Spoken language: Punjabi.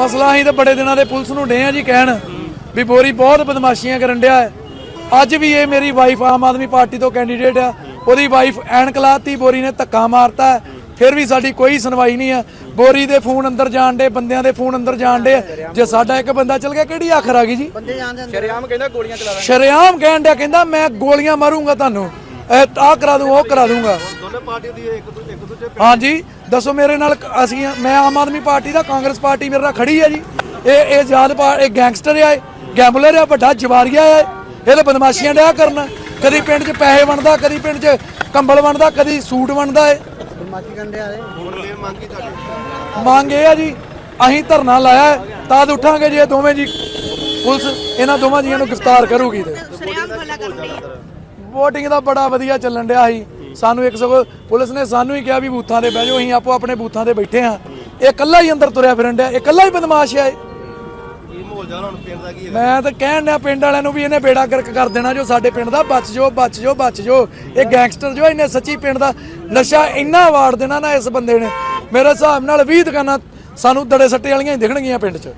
ਮਸਲਾ ਅਸੀਂ ਤਾਂ ਬੜੇ ਦਿਨਾਂ ਦੇ ਪੁਲਿਸ ਨੂੰ ਡੇ ਆ ਜੀ ਕਹਿਣ ਵੀ ਬੋਰੀ ਬਹੁਤ ਬਦਮਾਸ਼ੀਆਂ ਕਰਨ ਡਿਆ ਹੈ। ਅੱਜ ਵੀ ਇਹ ਮੇਰੀ ਵਾਈਫ ਆਮ ਆਦਮੀ ਪਾਰਟੀ ਤੋਂ ਕੈਂਡੀਡੇਟ ਆ। ਉਹਦੀ ਵਾਈਫ ਐਨਕ ਲਾਤੀ ਬੋਰੀ ਨੇ ਧੱਕਾ ਮਾਰਤਾ। ਫਿਰ ਵੀ ਸਾਡੀ ਕੋਈ ਸੁਣਵਾਈ ਨਹੀਂ ਆ ਬੋਰੀ ਦੇ ਫੋਨ ਅੰਦਰ ਜਾਣ ਦੇ ਬੰਦਿਆਂ ਦੇ ਫੋਨ ਅੰਦਰ ਜਾਣ ਦੇ ਜੇ ਸਾਡਾ ਇੱਕ ਬੰਦਾ ਚਲ ਗਿਆ ਕਿਹੜੀ ਆਖਰ ਆ ਗਈ ਜੀ? ਸ਼ਰਿਆਮ ਕਹਿੰਦਾ ਗੋਲੀਆਂ ਚਲਾ ਸ਼ਰੇਆਮ ਕਹਿਣ ਡਿਆ ਕਹਿੰਦਾ ਮੈਂ ਗੋਲੀਆਂ ਮਾਰੂੰਗਾ ਤੁਹਾਨੂੰ। ਇਹ ਆਹ ਕਰਾ ਦੂੰ ਉਹ ਕਰਾ ਦੂੰਗਾ। ਦੋਨੇ ਪਾਰਟੀਆਂ ਦੀ ਇੱਕ ਦੂਜੇ ਇੱਕ ਦੂਜੇ ਹਾਂਜੀ। ਦੱਸੋ ਮੇਰੇ ਨਾਲ ਅਸੀਂ ਮੈਂ ਆਮ ਆਦਮੀ ਪਾਰਟੀ ਦਾ ਕਾਂਗਰਸ ਪਾਰਟੀ ਮੇਰੇ ਨਾਲ ਖੜੀ ਹੈ ਜੀ। ਇਹ ਇਹ ਜਾਦ ਪਾ ਇਹ ਗੈਂਗਸਟਰ ਆ ਗੈਂਬਲਰ ਆ ਵੱਡਾ ਜਵਾਰੀਆ ਆ ਇਹ ਤਾਂ ਬਦਮਾਸ਼ੀਆਂ ਡਿਆ ਕਰਨ। ਕਦੀ ਪਿੰਡ 'ਚ ਪੈਸੇ ਵੰਡਦਾ ਕਦੀ ਪਿੰਡ 'ਚ ਕੰਬਲ ਵੰਡਦਾ ਕਦੀ ਸੂਟ ਵੰਡਦਾ ਏ। ਹੁਣ ਮੇਨ ਮੰਗੀ ਤੁਹਾਡੀ ਮੰਗ ਇਹ ਆ ਜੀ ਅਸੀਂ ਧਰਨਾ ਲਾਇਆ ਤਦ ਉੱਠਾਂਗੇ ਜੇ ਇਹ ਦੋਵੇਂ ਜੀ। ਪੁਲਿਸ ਇਹਨਾਂ ਦੋਵਾਂ ਜੀਆਂ ਨੂੰ ਗ੍ਰਿਫਤਾਰ ਕਰੂਗੀ ਤੇ। ਕਰਨ। ਵੋਟਿੰਗ ਦਾ ਬੜਾ ਵਧੀਆ ਚੱਲਣ ਡਿਆ ਸੀ। ਸਾਨੂੰ ਇੱਕ ਸਗੋਂ ਪੁਲਿਸ ਨੇ ਸਾਨੂੰ ਹੀ ਕਿਹਾ ਵੀ ਬੂਥਾਂ ਤੇ ਬਹਿ ਜਾਓ ਅਸੀਂ ਆਪੋ ਆਪਣੇ ਬੂਥਾਂ ਤੇ ਬੈਠੇ ਹਾਂ। ਇਹ ਇਕੱਲਾ ਹੀ ਅੰਦਰ ਤੁਰਿਆ ਫਿਰਨ ਡਿਆ ਇਹ ਇਕੱਲਾ ਹੀ ਬਦਮਾਸ਼ ਆ ਇਹ। ਕੀ ਮਾਹੌਲ ਜਾਣਾ ਹੁਣ ਪਿੰਡ ਦਾ ਕੀ ਹੈ? ਮੈਂ ਤਾਂ ਕਹਿਣ ਡਿਆ ਪਿੰਡ ਵਾਲਿਆਂ ਨੂੰ ਵੀ ਇਹਨੇ ਬੇੜਾ ਗਰਕ ਕਰ ਦੇਣਾ ਜੋ ਸਾਡੇ ਪਿੰਡ ਦਾ ਬਚ ਜੋ ਬਚ ਜੋ ਬਚ ਜੋ ਇਹ ਗੈਂਗਸਟਰ ਜੋ ਇਹਨੇ ਸੱਚੀ ਪਿੰਡ ਦਾ ਨਸ਼ਾ ਇੰਨਾ ਵਾੜ ਦੇਣਾ ਨਾ ਇਸ ਬੰਦੇ ਨੇ। ਮੇਰੇ ਹਿਸਾਬ ਨਾਲ 20 ਦੁਕਾਨਾਂ ਸਾਨੂੰ ਦੜੇ ਸੱਟੇ ਵਾਲੀਆਂ ਹੀ ਦਿਖਣਗੀਆਂ ਪਿੰਡ 'ਚ।